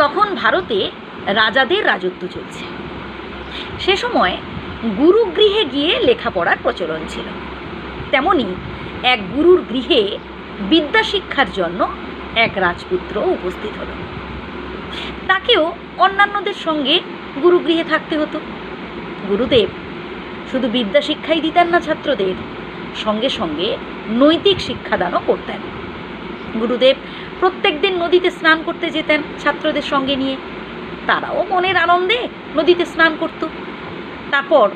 তখন ভারতে রাজাদের রাজত্ব চলছে। সে সময় গুরুগৃহে গিয়ে লেখাপড়ার প্রচলন ছিল। তেমনি এক গুরুর গৃহে বিদ্যা শিক্ষার জন্য এক রাজপুত্র উপস্থিত হলো। তাকেও অন্যান্যদের সঙ্গে গুরুগৃহে থাকতে হতো। গুরুদেব শুধু বিদ্যা শিক্ষাই দিতেন না ছাত্রদের, সঙ্গে সঙ্গে নৈতিক শিক্ষাদানও করতেন। গুরুদেব প্রত্যেকদিন নদীতে স্নান করতে যেতেন ছাত্রদের সঙ্গে নিয়ে। তারাও মনের আনন্দে নদীতে স্নান করত। তারপর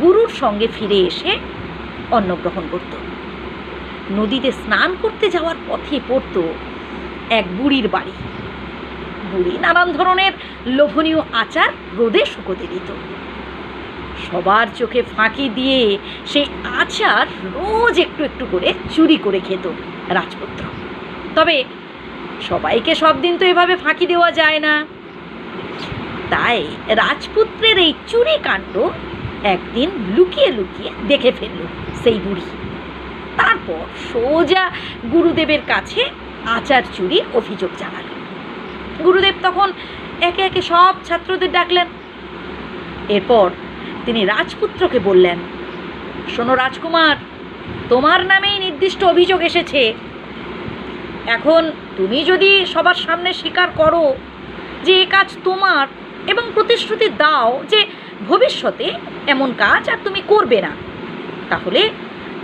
গুরুর সঙ্গে ফিরে এসে অন্নগ্রহণ করত। নদীতে স্নান করতে যাওয়ার পথে পড়ত এক বুড়ির বাড়ি। বুড়ি নানান ধরনের লোভনীয় আচার রোদে শুকোতে দিত। সবার চোখে ফাঁকি দিয়ে সেই আচার রোজ একটু একটু করে চুরি করে খেত রাজপুত্র। তবে সবাইকে সব দিন তো এভাবে ফাঁকি দেওয়া যায় না। তাই রাজপুত্রের এই চুরি কাণ্ড একদিন লুকিয়ে লুকিয়ে দেখে ফেলল সেই বুড়ি। তারপর সোজা গুরুদেবের কাছে আচার চুরির অভিযোগ জানালো। গুরুদেব তখন একে একে সব ছাত্রদের ডাকলেন। এরপর তিনি রাজপুত্রকে বললেন, শোনো রাজকুমার, তোমার নামেই নির্দিষ্ট অভিযোগ এসেছে। এখন তুমি যদি সবার সামনে স্বীকার করো যে এ কাজ তোমার এবং প্রতিশ্রুতি দাও যে ভবিষ্যতে এমন কাজ আর তুমি করবে না, তাহলে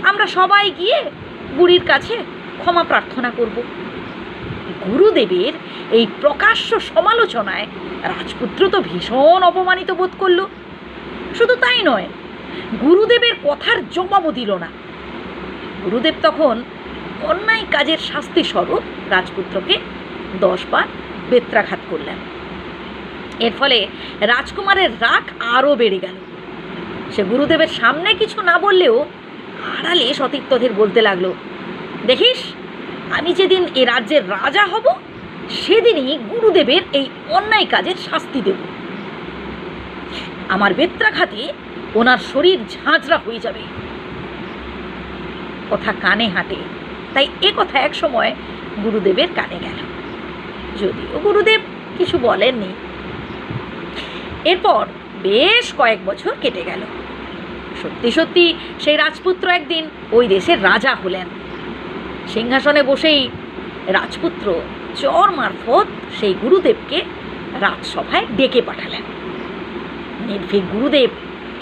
আমরা সবাই গিয়ে বুড়ির কাছে ক্ষমা প্রার্থনা করব। গুরুদেবের এই প্রকাশ্য সমালোচনায় রাজপুত্র তো ভীষণ অপমানিত বোধ করল। শুধু তাই নয়, গুরুদেবের কথার জবাবও দিল না। গুরুদেব তখন অন্যায় কাজের শাস্তি স্বরূপ রাজপুত্রকে দশবার বেত্রাঘাত করলেন। এর ফলে রাজকুমারের রাগ আরও বেড়ে গেল। সে গুরুদেবের সামনে কিছু না বললেও আড়ালে সতীর্থদের বলতে লাগল, দেখিস, আমি যেদিন এ রাজ্যের রাজা হব, সেদিনই গুরুদেবের এই অন্যায় কাজের শাস্তি দেব। আমার বেত্রাঘাতে ওনার শরীর ঝাঁঝরা হয়ে যাবে কথা কানে হাঁটে তাই এ কথা এক সময় গুরুদেবের কানে গেল। যদিও গুরুদেব কিছু বলেননি। এরপর বেশ কয়েক বছর কেটে গেল। সত্যি সত্যি সেই রাজপুত্র একদিন ওই দেশের রাজা হলেন। সিংহাসনে বসেই রাজপুত্র চর মারফত সেই গুরুদেবকে রাজসভায় ডেকে পাঠালেন। নির্ভীক গুরুদেব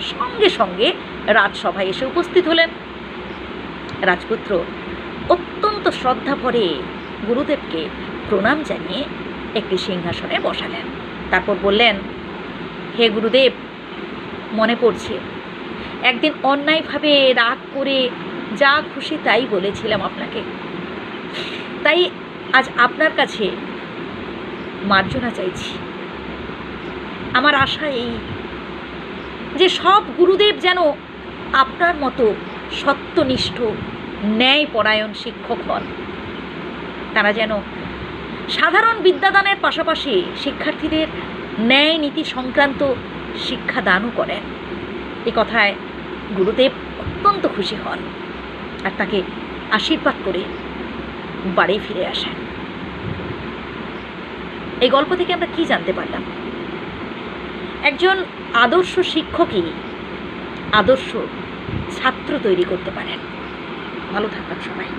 সঙ্গে সঙ্গে রাজসভায় এসে উপস্থিত হলেন। রাজপুত্র শ্রদ্ধা ভরে গুরুদেবকে প্রণাম জানিয়ে একটি সিংহাসনে বসালেন। তারপর বললেন, হে গুরুদেব, মনে পড়ছে, একদিন অন্যায়ভাবে রাগ করে যা খুশি তাই বলেছিলাম আপনাকে। তাই আজ আপনার কাছে মার্জনা চাইছি। আমার আশা এই যে সব গুরুদেব যেন আপনার মতো সত্যনিষ্ঠ ন্যায়পরায়ণ শিক্ষক হন। তারা যেন সাধারণ বিদ্যাদানের পাশাপাশি শিক্ষার্থীদের ন্যায় নীতি সংক্রান্ত শিক্ষাদানও করেন। এ কথায় গুরুদেব অত্যন্ত খুশি হন আর তাকে আশীর্বাদ করে বাড়ি ফিরে আসেন। এই গল্প থেকে আমরা কি জানতে পারলাম? একজন আদর্শ শিক্ষকই আদর্শ ছাত্র তৈরি করতে পারেন। ভালো থাকবেন সবাই।